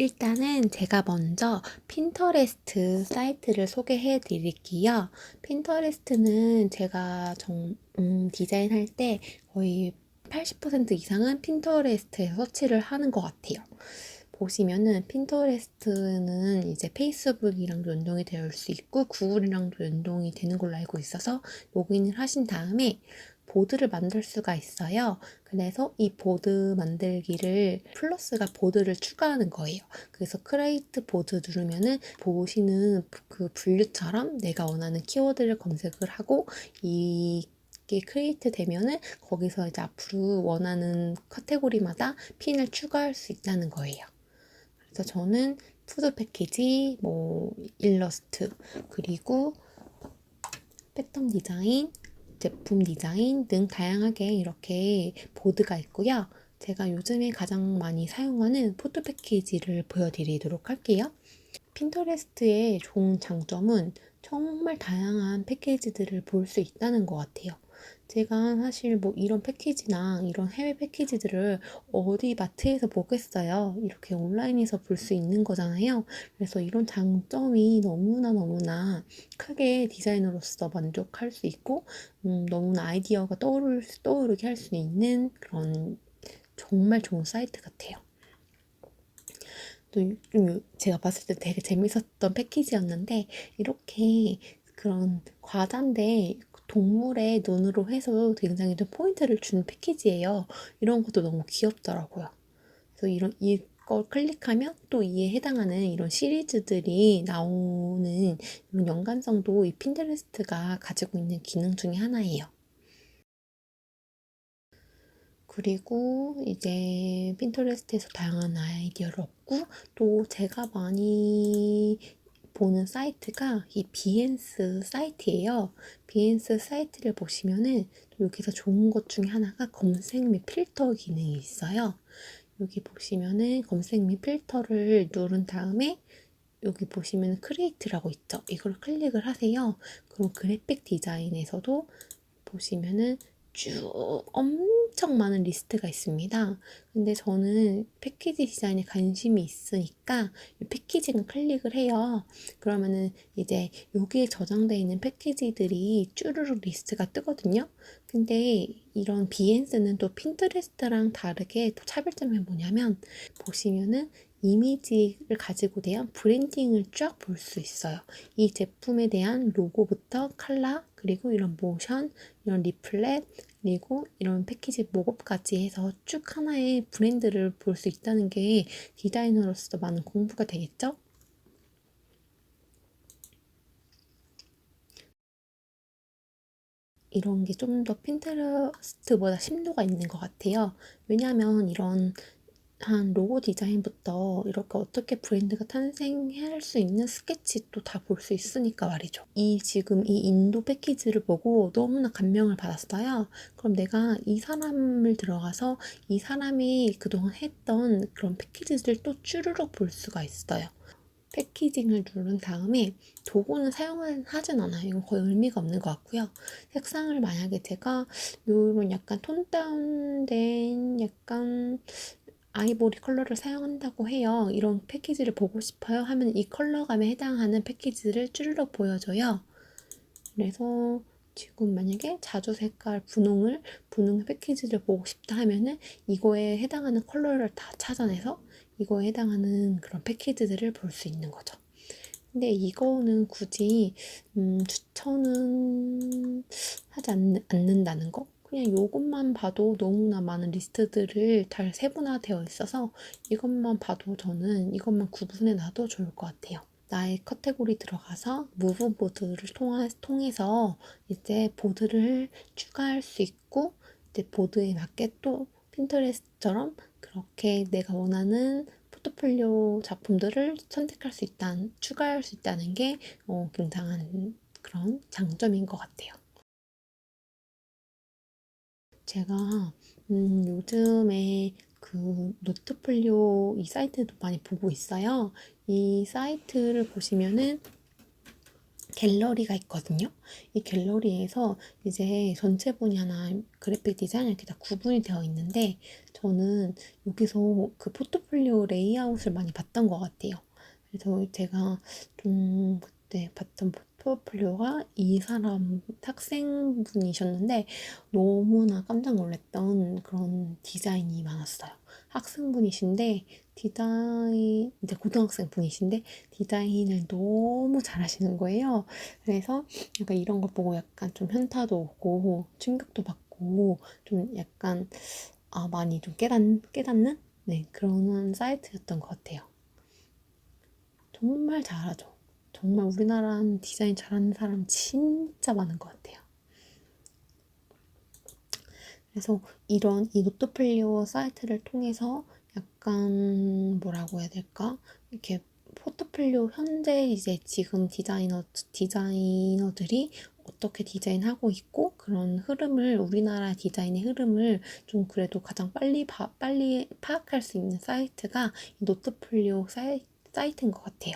일단은 제가 먼저 핀터레스트 사이트를 소개해 드릴게요. 핀터레스트는 제가 정, 음, 디자인할 때 거의 80% 이상은 핀터레스트에 서치를 하는 것 같아요. 보시면은 핀터레스트는 이제 페이스북이랑도 연동이 되어 수 있고 구글이랑도 연동이 되는 걸로 알고 있어서 로그인을 하신 다음에 보드를 만들 수가 있어요. 그래서 이 보드 만들기를 플러스가 보드를 추가하는 거예요. 그래서 크레이트 보드 누르면은 보시는 그 분류처럼 내가 원하는 키워드를 검색을 하고 이게 크리에이트 되면은 거기서 이제 앞으로 원하는 카테고리마다 핀을 추가할 수 있다는 거예요. 그래서 저는 푸드 패키지, 뭐 일러스트, 그리고 패턴 디자인, 제품 디자인 등 다양하게 이렇게 보드가 있고요. 제가 요즘에 가장 많이 사용하는 포토 패키지를 보여드리도록 할게요. 핀터레스트의 좋은 장점은 정말 다양한 패키지들을 볼 수 있다는 것 같아요. 제가 사실 뭐 이런 패키지나 이런 해외 패키지들을 어디 마트에서 보겠어요. 이렇게 온라인에서 볼 수 있는 거잖아요. 그래서 이런 장점이 너무나 너무나 크게 디자이너로서 만족할 수 있고, 음, 너무나 아이디어가 떠오를, 떠오르게 할 수 있는 그런 정말 좋은 사이트 같아요. 또 제가 봤을 때 되게 재밌었던 패키지였는데 이렇게 그런 과자인데 동물의 눈으로 해서 굉장히 좀 포인트를 주는 패키지예요. 이런 것도 너무 귀엽더라고요. 그래서 이런 이걸 클릭하면 또 이에 해당하는 이런 시리즈들이 나오는 연관성도 이 핀터레스트가 가지고 있는 기능 중에 하나예요. 그리고 이제 핀터레스트에서 다양한 아이디어를 얻고 또 제가 많이 보는 사이트가 이 비엔스 사이트예요. 비엔스 사이트를 보시면은 여기서 좋은 것 중에 하나가 검색 및 필터 기능이 있어요. 여기 보시면은 검색 및 필터를 누른 다음에 여기 보시면 크리에이트라고 있죠. 이걸 클릭을 하세요. 그럼 그래픽 디자인에서도 보시면은 쭉 엄청 많은 리스트가 있습니다. 근데 저는 패키지 디자인에 관심이 있으니까 이 패키징을 클릭을 해요. 그러면은 이제 여기에 저장되어 있는 패키지들이 쭈루룩 리스트가 뜨거든요. 근데 이런 비엔스는 또 핀터레스트랑 다르게 또 차별점이 뭐냐면 보시면은 이미지를 가지고 대한 브랜딩을 쫙 볼 수 있어요. 이 제품에 대한 로고부터 컬러, 그리고 이런 모션, 이런 리플렛, 그리고 이런 패키지 목업까지 해서 쭉 하나의 브랜드를 볼 수 있다는 게 디자이너로서 많은 공부가 되겠죠? 이런 게 좀 더 핀테레스트보다 심도가 있는 것 같아요. 왜냐하면 이런 한 로고 디자인부터 이렇게 어떻게 브랜드가 탄생할 수 있는 스케치도 다볼 수 있으니까 말이죠. 이 지금 이 인도 패키지를 보고 너무나 감명을 받았어요. 그럼 내가 이 사람을 들어가서 이 사람이 그동안 했던 그런 패키지를 또 쭈르륵 볼 수가 있어요. 패키징을 누른 다음에 도구는 사용하진 않아요. 이건 거의 의미가 없는 것 같고요. 색상을 만약에 제가 이런 약간 톤 다운된 약간 아이보리 컬러를 사용한다고 해요. 이런 패키지를 보고 싶어요 하면 이 컬러감에 해당하는 패키지를 쭈르륵 보여줘요. 그래서 지금 만약에 자주 색깔 분홍을 분홍 패키지를 보고 싶다 하면은 이거에 해당하는 컬러를 다 찾아내서 이거에 해당하는 그런 패키지들을 볼 수 있는 거죠. 근데 이거는 굳이 음, 추천은 하지 않, 않는다는 거? 그냥 이것만 봐도 너무나 많은 리스트들을 잘 세분화되어 있어서 이것만 봐도 저는 이것만 구분해 놔도 좋을 것 같아요. 나의 카테고리 들어가서 무브 보드를 통해서 이제 보드를 추가할 수 있고 이제 보드에 맞게 또 핀터레스트처럼 그렇게 내가 원하는 포트폴리오 작품들을 선택할 수 있다는, 추가할 수 있다는 게 어, 굉장한 그런 장점인 것 같아요. 제가 음, 요즘에 그 노트폴리오 이 사이트도 많이 보고 있어요. 이 사이트를 보시면은 갤러리가 있거든요. 이 갤러리에서 이제 전체 분야나 그래픽 디자인 이렇게 다 구분이 되어 있는데 저는 여기서 그 포트폴리오 레이아웃을 많이 봤던 것 같아요. 그래서 제가 좀 그때 봤던 포트폴리오가 이 사람 학생분이셨는데 너무나 깜짝 놀랐던 그런 디자인이 많았어요. 학생분이신데 디자인 이제 고등학생 분이신데 디자인을 너무 잘하시는 거예요. 그래서 약간 이런 거 보고 약간 좀 현타도 오고 충격도 받고 좀 약간 아 많이 좀 깨닫, 깨닫는 네 그런 사이트였던 것 같아요. 정말 잘하죠. 정말 우리나라는 디자인 잘하는 사람 진짜 많은 것 같아요. 그래서 이런 이 노트플리오 사이트를 통해서 약간 뭐라고 해야 될까? 이렇게 포트폴리오 현재 이제 지금 디자이너 디자이너들이 어떻게 디자인하고 있고 그런 흐름을 우리나라 디자인의 흐름을 좀 그래도 가장 빨리 봐, 빨리 파악할 수 있는 사이트가 이 노트폴리오 사이, 사이트인 것 같아요.